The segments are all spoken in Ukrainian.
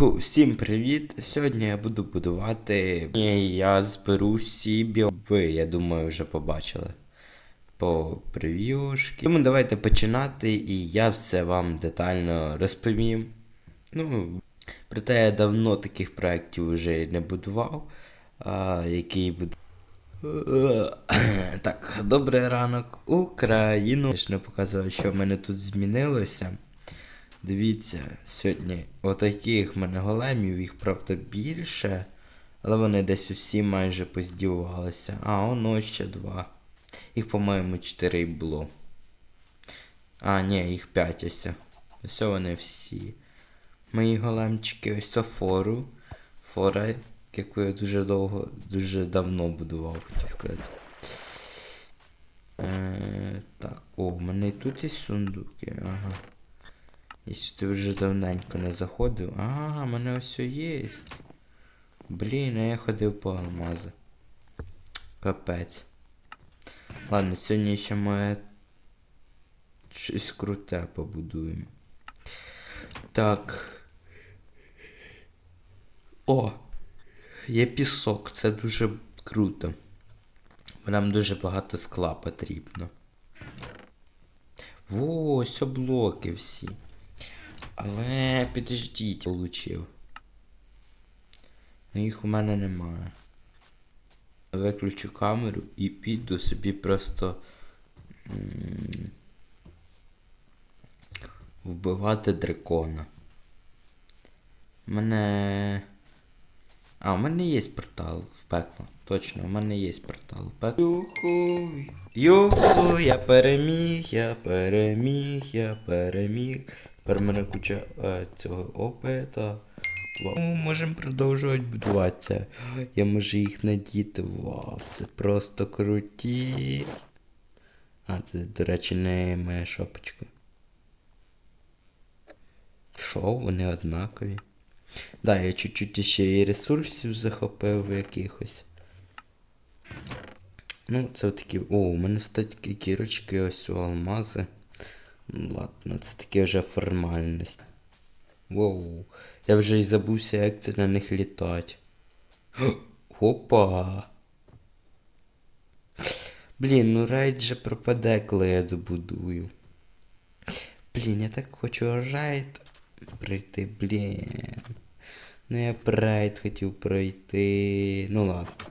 Ху, всім привіт! Сьогодні я буду будувати. І я зберу собі. Ви, я думаю, вже побачили по прев'юшки. Тому давайте починати, і я все вам детально розповім. Ну, проте я давно таких проєктів вже не будував, а, який буду. Так, добрий ранок, Україну. Я ж не показував, що в мене тут змінилося. Дивіться, сьогодні отаких в мене големів, їх правда більше, але вони десь усі майже поздівалися. А, воно ще два. Їх, по-моєму, чотири й було. А, ні, їх п'ять ось. Ось вони всі. Мої големчики, ось фору. Фора, яку я дуже довго, дуже давно будував, хотів сказати. Е, так, о, в мене і тут є сундуки, ага. Якщо ти вже давненько не заходив. А, мене ось є. Блін, а я ходив по алмази. Капець. Ладно, сьогодні ще ми щось круте побудуємо. Так. О! Є пісок, це дуже круто. Нам дуже багато скла потрібно. Во, ось блоки всі. Але підождіть, получив. Ну їх у мене немає. Виключу камеру і піду собі просто вбивати дракона. У мене. А, у мене є портал в пекло. Точно, у мене є портал в пекло. Юху, юху, я переміг, я переміг, я переміг. Тепер мене куча е, цього опита. Вау, можемо продовжувати будуватися. Я можу їх надіти. Вау, це просто круті. А, це, до речі, не моя шопочка. Що, вони однакові? Да, я чуть-чуть ще і ресурсів захопив якихось. Ну, це такі. О, у мене стають такі кірочки, ось у алмази. Ладно, це таке вже формальність. Воу, я вже й забувся, як це на них літати. Опа. Блін, ну райд же пропаде, коли я добудую. Блін, я так хочу райд пройти, блін. Ну я б райд хотів пройти. Ну ладно.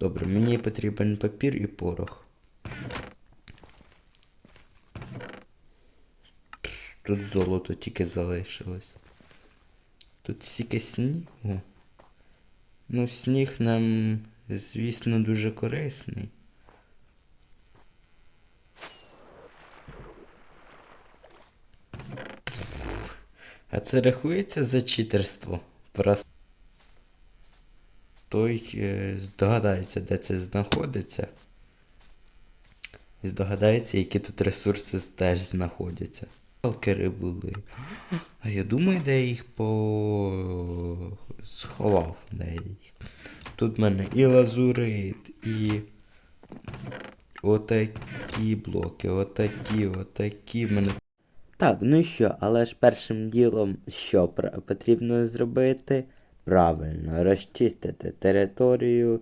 Добре, мені потрібен папір і порох. Тут золото тільки залишилось. Тут стільки снігу. Ну, сніг нам, звісно, дуже корисний. А це рахується за читерство? Просто той е, здогадається, де це знаходиться. І здогадається, які тут ресурси теж знаходяться. Сталкери були. А я думаю, де їх по... сховав. Де їх. Тут в мене і лазурит, і отакі блоки, отакі, отакі в мене. Так, ну що, але ж першим ділом що потрібно зробити? Правильно, розчистити територію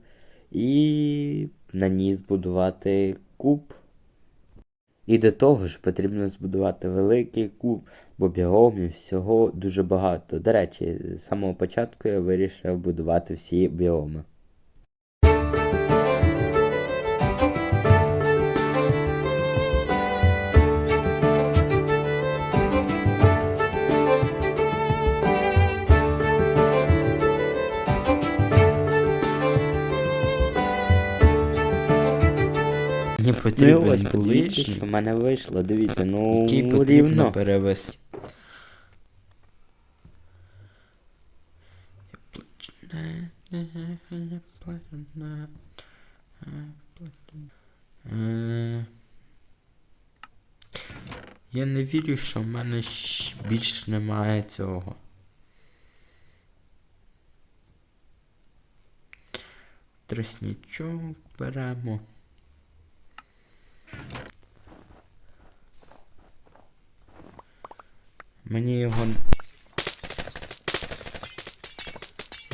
і на ній збудувати куб. І до того ж потрібно збудувати великий куб, бо біомів всього дуже багато. До речі, з самого початку я вирішив будувати всі біоми. Ну, ось подивіться, що в мене вийшло, дивіться, ну який потрібно рівно. перевести. Е, Я не вірю, що в мене щ- більш немає цього. Тростничок беремо. Мені його.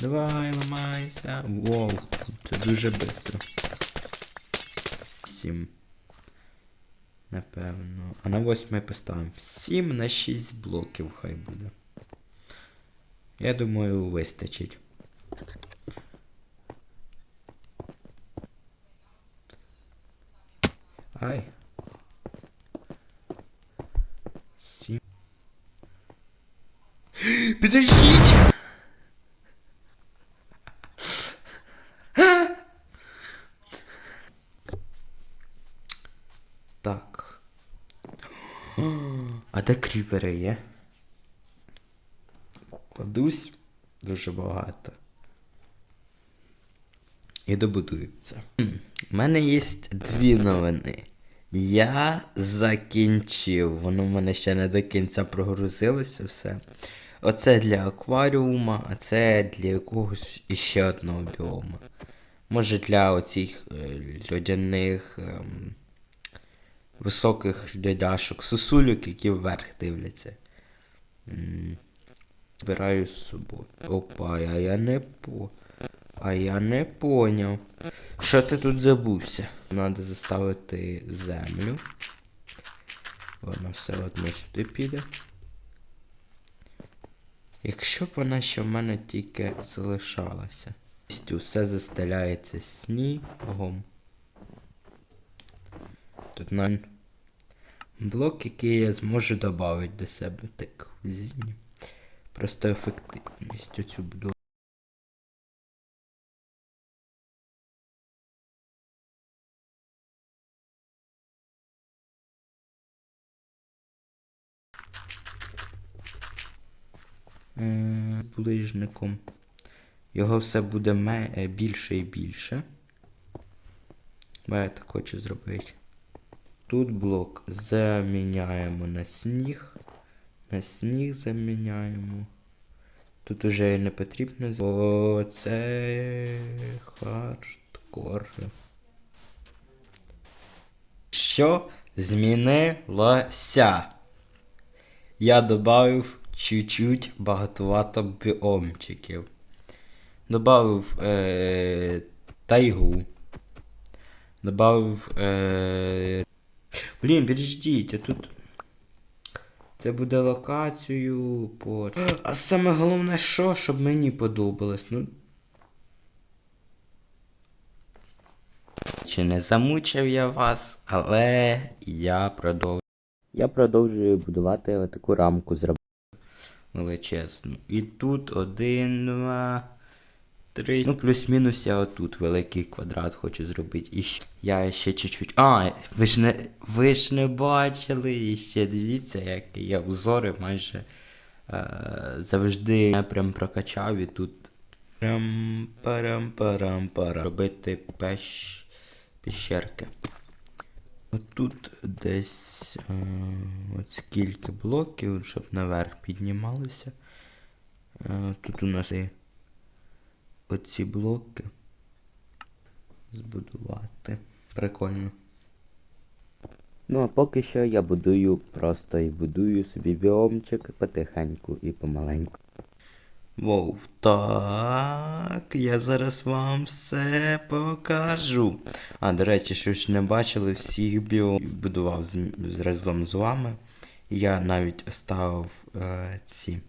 Давай, ламайся. Воу, це дуже швидко. Сім. Напевно. А на восьмий поставимо. 7 на 6 блоків хай буде. Я думаю, вистачить. Ай. Сім. Підождіть! Так. А де кріпери є? Кладусь дуже багато. І добудую це. У мене є дві новини. Я закінчив. Воно в мене ще не до кінця прогрузилося все. Оце для акваріума, а це для якогось іще одного біома. Може для оцих е, льодяних ем, високих льодяшок, сосульок, які вверх дивляться. Збираю з собою. Опа, а я не по. А я не поняв. Що ти тут забувся? Надо заставити землю. Вона все одно сюди піде. Якщо б вона ще в мене тільки залишалася. Усе застеляється снігом. Тут на блок, який я зможу додати до себе. Так. Просто ефективність оцю буду. Ближником. Його все буде е, більше і більше. Бо хочу зробити. Тут блок заміняємо на сніг. На сніг заміняємо. Тут уже не потрібно. О, це хардкор. Що змінилося? Я додав чуть-чуть багатовато біомчиків. Добавив е, тайгу. Добавив. Е... Блін, підождіть, а тут. Це буде локацією по. А саме головне що, щоб мені подобалось. Ну. Чи не замучив я вас, але я продовжую Я продовжую будувати таку рамку зробити. Величезну. І тут один, два, три. Ну, плюс-мінус я отут великий квадрат хочу зробити. І ще. Я ще чуть-чуть. А, ви ж не. Ви ж не бачили. І ще дивіться, як я узори майже е, завжди я прям прокачав і тут. Прям парам парам парам Робити пещ... піщерки. Отут десь е, от скільки блоків, щоб наверх піднімалося. Е, тут у нас є оці блоки. Збудувати. Прикольно. Ну а поки що я будую просто і будую собі біомчик потихеньку і помаленьку. Воу, так, я зараз вам все покажу. А, до речі, що ж не бачили, всіх біо будував з, разом з вами. Я навіть оставив е, ці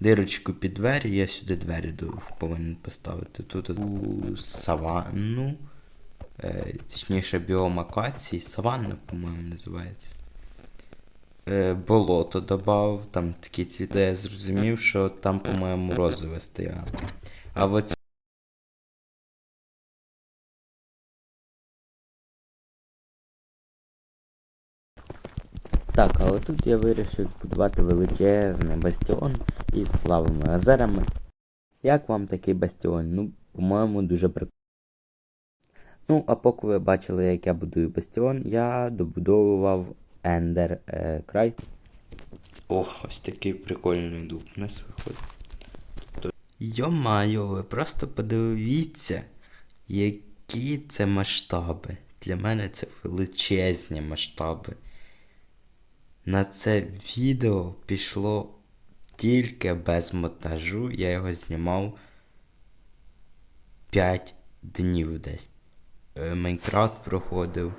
дирочку під двері, я сюди двері повинен поставити. Тут у саванну, е, точніше біом акації, саванна, по-моєму, називається болото додав, там такі цвіти, я зрозумів, що там, по-моєму, розове стояло. А от Так, а отут я вирішив збудувати величезний бастіон із славими озерами. Як вам такий бастіон? Ну, по-моєму, дуже прикольно. Ну, а поки ви бачили, як я будую бастіон, я добудовував Ендер е, край. О, ось такий прикольний дуб у нас виходить. Йо-майо, ви просто подивіться, які це масштаби. Для мене це величезні масштаби. На це відео пішло тільки без монтажу я його знімав 5 днів десь. Е, Майнкрафт проходив.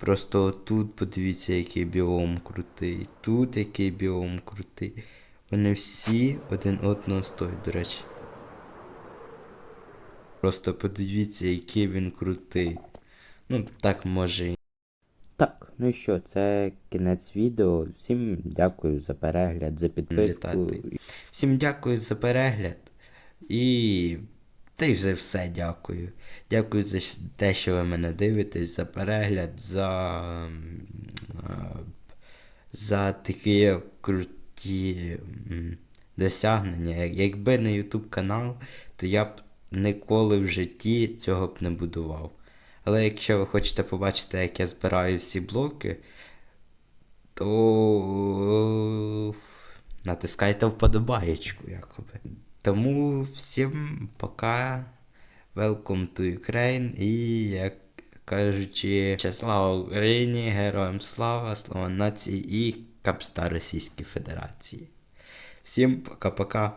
Просто тут подивіться, який біом крутий. Тут який біом крутий. Вони всі один одного стоять, до речі. Просто подивіться, який він крутий. Ну, так може і Так, ну і що, це кінець відео. Всім дякую за перегляд, за підписку. літати. Всім дякую за перегляд. І. Та й вже все дякую. Дякую за те, що ви мене дивитесь, за перегляд, за. за такі круті досягнення. Якби не YouTube канал, то я б ніколи в житті цього б не будував. Але якщо ви хочете побачити, як я збираю всі блоки, то натискайте вподобаєчку, якоби. Тому всім пока. Welcome to Ukraine і як кажучи, слава Україні, героям слава, слава нації і капста Російської Федерації. Всім пока-пока.